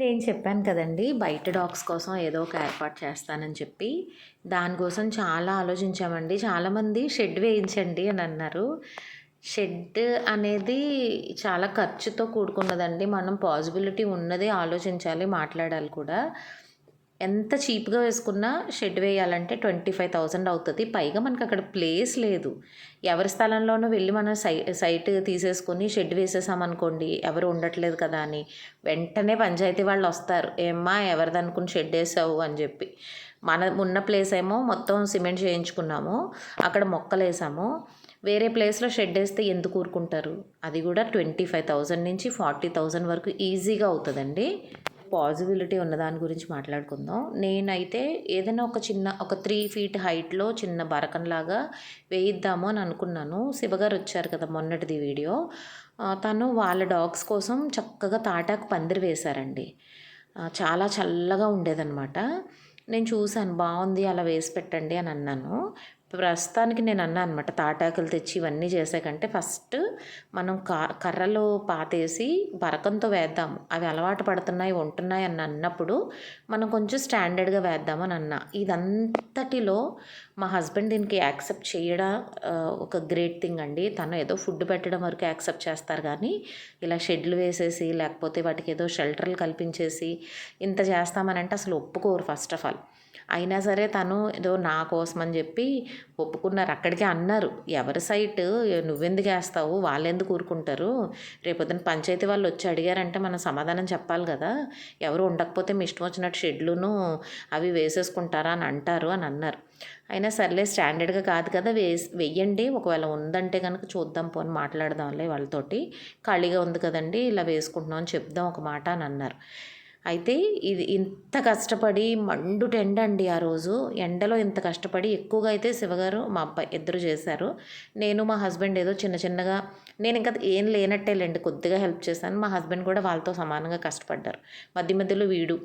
నేను చెప్పాను కదండి బయట డాగ్స్ కోసం ఏదో ఒక ఏర్పాటు చేస్తానని చెప్పి. దానికోసం చాలా ఆలోచించామండి. చాలామంది షెడ్ వేయించండి అని అన్నారు. షెడ్ అనేది చాలా ఖర్చుతో కూడుకున్నదండి. మనం పాజిబిలిటీ ఉన్నదే ఆలోచించాలి, మాట్లాడాలి కూడా. ఎంత చీప్‌గా వేసుకున్నా షెడ్ వేయాలంటే ట్వంటీ ఫైవ్ థౌజండ్ అవుతుంది పైగా మనకు అక్కడ ప్లేస్ లేదు. ఎవరి స్థలంలోనూ వెళ్ళి మనం సై సైట్ తీసేసుకొని షెడ్ వేసేసామనుకోండి, ఎవరు ఉండట్లేదు కదా అని, వెంటనే పంచాయతీ వాళ్ళు వస్తారు ఏమ్మా ఎవరిదనుకుని షెడ్ వేసావు అని చెప్పి. మన ఉన్న ప్లేస్ ఏమో మొత్తం సిమెంట్ చేయించుకున్నాము. అక్కడ మొక్కలు వేసాము వేరే ప్లేస్‌లో షెడ్ వేస్తే ఎందుకు ఊరుకుంటారు? అది కూడా 25,000 నుంచి 40,000 వరకు ఈజీగా అవుతుందండి పాజిబిలిటీ ఉన్న దాని గురించి మాట్లాడుకుందాం. నేనైతే ఏదైనా ఒక చిన్న ఒక త్రీ ఫీట్ హైట్‌లో చిన్న బరకంలాగా వేయిద్దాము అని అనుకున్నాను. శివగారు వచ్చారు కదా! మొన్నటిది వీడియో. తను వాళ్ళ డాగ్స్ కోసం చక్కగా తాటాకు పందిరి వేశారండి. చాలా చల్లగా ఉండేదనమాట. నేను చూశాను బాగుంది అలా వేసి పెట్టండి అని అన్నాను. ప్రస్తుతానికి నేను అన్నా అనమాట. తాటాకులు తెచ్చి ఇవన్నీ చేసాకంటే ఫస్ట్ మనం కర్రలు పాతేసి బరకంతో వేద్దాము. అవి అలవాటు పడుతున్నాయి, ఉంటున్నాయి అని అన్నప్పుడు మనం కొంచెం స్టాండర్డ్‌గా వేద్దాం అని అన్నా. ఇదంతటిలో మా హస్బెండ్ దీనికి యాక్సెప్ట్ చేయడం ఒక గ్రేట్ థింగ్ అండి. తను ఏదో ఫుడ్ పెట్టడం వరకు యాక్సెప్ట్ చేస్తారు కానీ ఇలా షెడ్‌లు వేసేసి లేకపోతే వాటికి ఏదో షెల్టర్‌లు కల్పించేసి ఇంత చేస్తామనంటే అసలు ఒప్పుకోరు ఫస్ట్ ఆఫ్ ఆల్. అయినా సరే తను ఏదో నా కోసం అని చెప్పి ఒప్పుకున్నారు. అక్కడికే అన్నారు. ఎవరి సైట్ నువ్వెందుకు వేస్తావు వాళ్ళెందుకు ఊరుకుంటారు? రేపొద్దున పంచాయతీ వాళ్ళు వచ్చి అడిగారంటే మనం సమాధానం చెప్పాలి కదా! ఎవరు ఉండకపోతే మీ ఇష్టం వచ్చినట్టు షెడ్‌లును అవి వేసేసుకుంటారా అని అంటారు అని అన్నారు. అయినా సర్లే స్టాండర్డ్‌గా కాదు కదా! వేసి వెయ్యండి. ఒకవేళ ఉందంటే కనుక చూద్దాం పోని మాట్లాడదాంలే వాళ్ళతోటి. ఖాళీగా ఉంది కదండి ఇలా వేసుకుంటున్నాం అని చెప్దాం ఒక మాట అని అన్నారు. అయితే ఇది ఇంత కష్టపడి మండుట ఎండ అండి ఆ రోజు. ఎండలో ఇంత కష్టపడి ఎక్కువగా అయితే శివగారు, మా అబ్బాయి ఇద్దరు చేశారు. నేను మా హస్బెండ్ ఏదో చిన్న చిన్నగా నేను ఇంకా ఏం లేనట్టే లెండి కొద్దిగా హెల్ప్ చేశాను. మా హస్బెండ్ కూడా వాళ్ళతో సమానంగా కష్టపడ్డారు. మధ్య మధ్యలో వీడు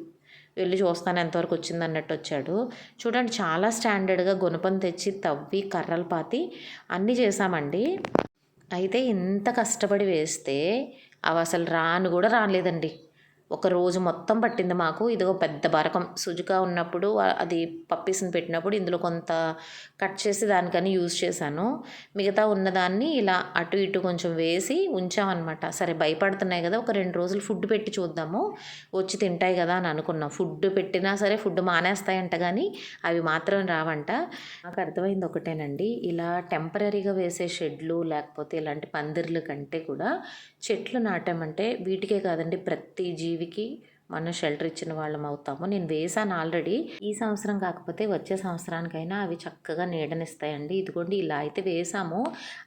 వెళ్ళి చూస్తాను ఎంతవరకు వచ్చింది అన్నట్టు వచ్చాడు. చూడండి చాలా స్టాండర్డ్‌గా గుణపం తెచ్చి తవ్వి కర్రలు పాతి అన్నీ చేశామండి. అయితే ఇంత కష్టపడి వేస్తే అవి అసలు రాను కూడా రాలేదండి. ఒక రోజు మొత్తం పట్టింది మాకు. ఇదిగో పెద్ద బరకం సుజుకా ఉన్నప్పుడు అది పప్పీస్‌ని పెట్టినప్పుడు ఇందులో కొంత కట్ చేసి దానికని యూజ్ చేశాను. మిగతా ఉన్నదాన్ని ఇలా అటు ఇటు కొంచెం వేసి ఉంచామన్నమాట సరే భయపడుతున్నాయి కదా! ఒక రెండు రోజులు ఫుడ్ పెట్టి చూద్దాము. వచ్చి తింటాయి కదా అని అనుకున్నాం. ఫుడ్ పెట్టినా సరే ఫుడ్ మానేస్తాయంట కానీ అవి మాత్రం రావంట. నాకు అర్థమైంది ఒకటేనండి. ఇలా టెంపరరీగా వేసే షెడ్‌లు లేకపోతే ఇలాంటి పందిర్లు కంటే కూడా చెట్లు నాటామంటే వీటికే కాదండి ప్రతి జీవి జీవికి మనం షెల్టర్ ఇచ్చిన వాళ్ళం అవుతాము. నేను వేసాను ఆల్రెడీ. ఈ సంవత్సరం కాకపోతే వచ్చే సంవత్సరానికైనా అవి చక్కగా నీడనిస్తాయండి. ఇదిగోండి ఇలా అయితే వేసాము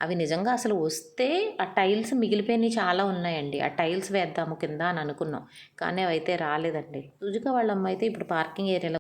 అవి నిజంగా అసలు వస్తే ఆ టైల్స్ మిగిలిపోయినవి చాలా ఉన్నాయండి. ఆ టైల్స్ వేద్దాము కింద అని అనుకున్నాం. కానీ అవి అయితే రాలేదండి. సుజుకా వాళ్ళమ్మ అయితే ఇప్పుడు పార్కింగ్ ఏరియాలో